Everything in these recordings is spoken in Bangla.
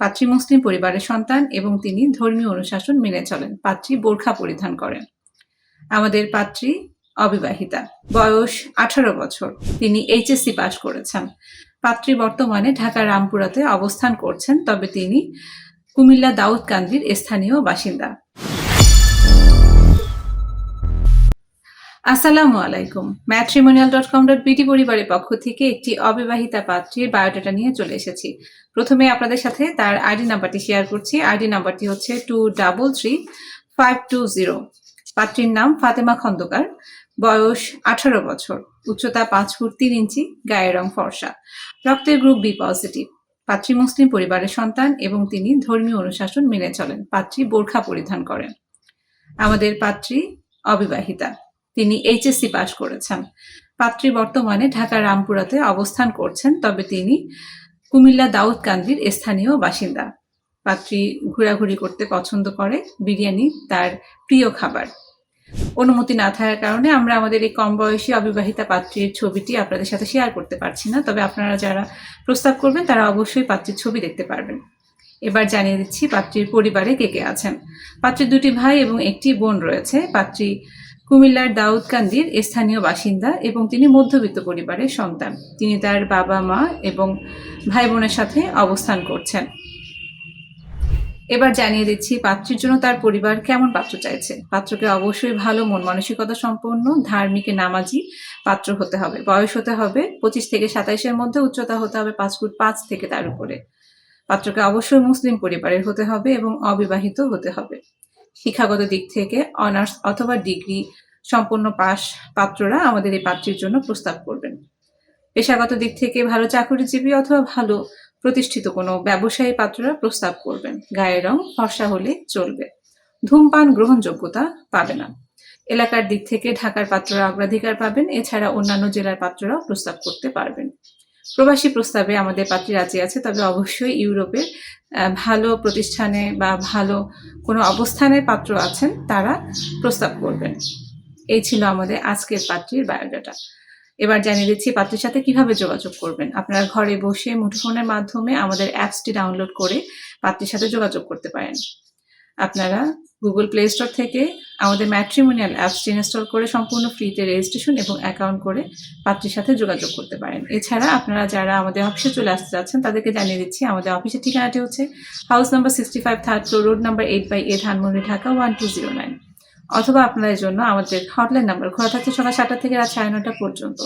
পাত্রী মুসলিম পরিবারের সন্তান এবং তিনি ধর্মীয় অনুশাসন মেনে চলেন, পাত্রী বোরখা পরিধান করেন। আমাদের পাত্রী অবিবাহিতা, বয়স আঠারো বছর, তিনি এইচএসসি পাস করেছেন। পাত্রী বর্তমানে ঢাকা রামপুরাতে অবস্থান করছেন, তবে তিনি কুমিল্লা দাউদকান্দির স্থানীয় বাসিন্দা। আসসালামু আলাইকুম। ম্যাট্রিমোনিয়াল ডট কম ডট বিটি পরিবারের পক্ষ থেকে একটি অবিবাহিতা পাত্রীর বায়োডাটা নিয়ে চলে এসেছি। প্রথমে আপনাদের সাথে তার আইডি নাম্বারটি শেয়ার করছি। আইডি নাম্বারটি হচ্ছে two double three five two zero পাত্রীর নাম ফাতেমা খন্দকার। বয়স আঠারো বছর। উচ্চতা পাঁচ ফুট তিন ইঞ্চি, গায়ের রং ফর্সা। রক্তের গ্রুপ বি পজিটিভ পাত্রী মুসলিম পরিবারের সন্তান এবং তিনি ধর্মীয় অনুশাসন মেনে চলেন। পাত্রী বোরখা পরিধান করেন। আমাদের পাত্রী অবিবাহিতা। তিনি এইচএসসি পাশ করেছেন। পাত্রী বর্তমানে ঢাকা রামপুরাতে অবস্থান করছেন, তবে তিনি কুমিল্লা দাউদকান্দির স্থানীয় বাসিন্দা। পাত্রী ঘোরাঘুরি করতে পছন্দ করে, বিরিয়ানি তার প্রিয় খাবার। অনুমতি না থাকার কারণে আমরা আমাদের এই কম বয়সী অবিবাহিতা পাত্রীর ছবিটি আপনাদের সাথে শেয়ার করতে পারছি না, তবে আপনারা যারা প্রস্তাব করবেন তারা অবশ্যই পাত্রীর ছবি দেখতে পারবেন। এবার জানিয়ে দিচ্ছি পাত্রীর পরিবারে কে কে আছেন। পাত্রীর দুটি ভাই এবং একটি বোন রয়েছে। পাত্রী কুমিল্লার দাউদকান্দির স্থানীয় বাসিন্দা এবং তিনি মধ্যবিত্ত পরিবারের সন্তান। তিনি তার বাবা মা এবং ভাই বোনের সাথে অবস্থান করছেন। এবার জানিয়ে দিচ্ছি, পাত্রীর জন্য তার পরিবার কেমন পাত্র চাইছে? পাত্রকে অবশ্যই ভালো, মন মানসিকতা সম্পন্ন, ধার্মিক নামাজি পাত্র হতে হবে। বয়স হতে হবে পঁচিশ থেকে সাতাইশের মধ্যে, উচ্চতা হতে হবে পাঁচ ফুট পাঁচ থেকে তার উপরে। পাত্রকে অবশ্যই মুসলিম পরিবারের হতে হবে এবং অবিবাহিত হতে হবে। শিক্ষাগত দিক থেকে অনার্স অথবা ডিগ্রি সম্পন্ন পাশ পাত্ররা আমাদের এই পাত্রীর জন্য প্রস্তাব করবেন। পেশাগত দিক থেকে ভালো চাকরিজীবী অথবা ভালো প্রতিষ্ঠিত কোনো ব্যবসায়ী পাত্ররা প্রস্তাব করবেন। গায়ের রং ফর্সা হলে চলবে। ধূমপান গ্রহণযোগ্যতা পাবে না। এলাকার দিক থেকে ঢাকার পাত্ররা অগ্রাধিকার পাবেন, এছাড়া অন্যান্য জেলার পাত্ররাও প্রস্তাব করতে পারবেন। প্রবাসী প্রস্তাবে আমাদের পাত্রী রাজি আছে তবে অবশ্যই ইউরোপের ভালো প্রতিষ্ঠানে বা ভালো কোনো অবস্থানের পাত্র আছেন তারা প্রস্তাব করবেন। এই ছিল আমাদের আজকের পাত্রীর বায়োডাটা। এবার জানিয়ে দিচ্ছি পাত্রের সাথে কীভাবে যোগাযোগ করবেন। আপনারা ঘরে বসে মুঠোফোনের মাধ্যমে আমাদের অ্যাপসটি ডাউনলোড করে পাত্রের সাথে যোগাযোগ করতে পারেন। আপনারা গুগল প্লে স্টোর থেকে আমাদের ম্যাট্রিমোনিয়াল অ্যাপসটি ইনস্টল করে সম্পূর্ণ ফ্রিতে রেজিস্ট্রেশন এবং অ্যাকাউন্ট করে পাত্রের সাথে যোগাযোগ করতে পারেন। এছাড়া আপনারা যারা আমাদের অফিসে চলে আসতে যাচ্ছেন, তাদেরকে জানিয়ে দিচ্ছি, আমাদের অফিসের ঠিকানাটি হচ্ছে house number sixty five third floor road number eight by A Dhanmondi, Dhaka one two zero nine অথবা আপনাদের জন্য আমাদের হটলাইন নাম্বার খোলা থাকছে সকাল সাতটা থেকে রাত সাড়ে নটা পর্যন্ত।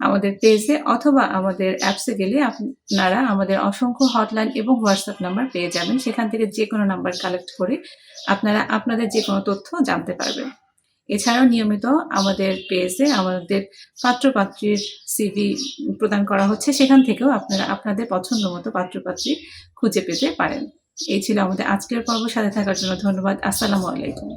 আমাদের পেজে অথবা আমাদের অ্যাপসে গেলে আপনারা আমাদের অসংখ্য হটলাইন এবং হোয়াটসঅ্যাপ নাম্বার পেয়ে যাবেন। সেখান থেকে যে কোনো নাম্বার কালেক্ট করে আপনারা আপনাদের যে কোনো তথ্য জানতে পারবেন। এছাড়াও নিয়মিত আমাদের পেজে আমাদের পাত্রপাত্রীর সিভি প্রদান করা হচ্ছে। সেখান থেকেও আপনারা আপনাদের পছন্দ মতো পাত্রপাত্রী খুঁজে পেতে পারেন। এই ছিল আমাদের আজকের পর্ব। সাথে থাকার জন্য ধন্যবাদ। আসসালামু আলাইকুম।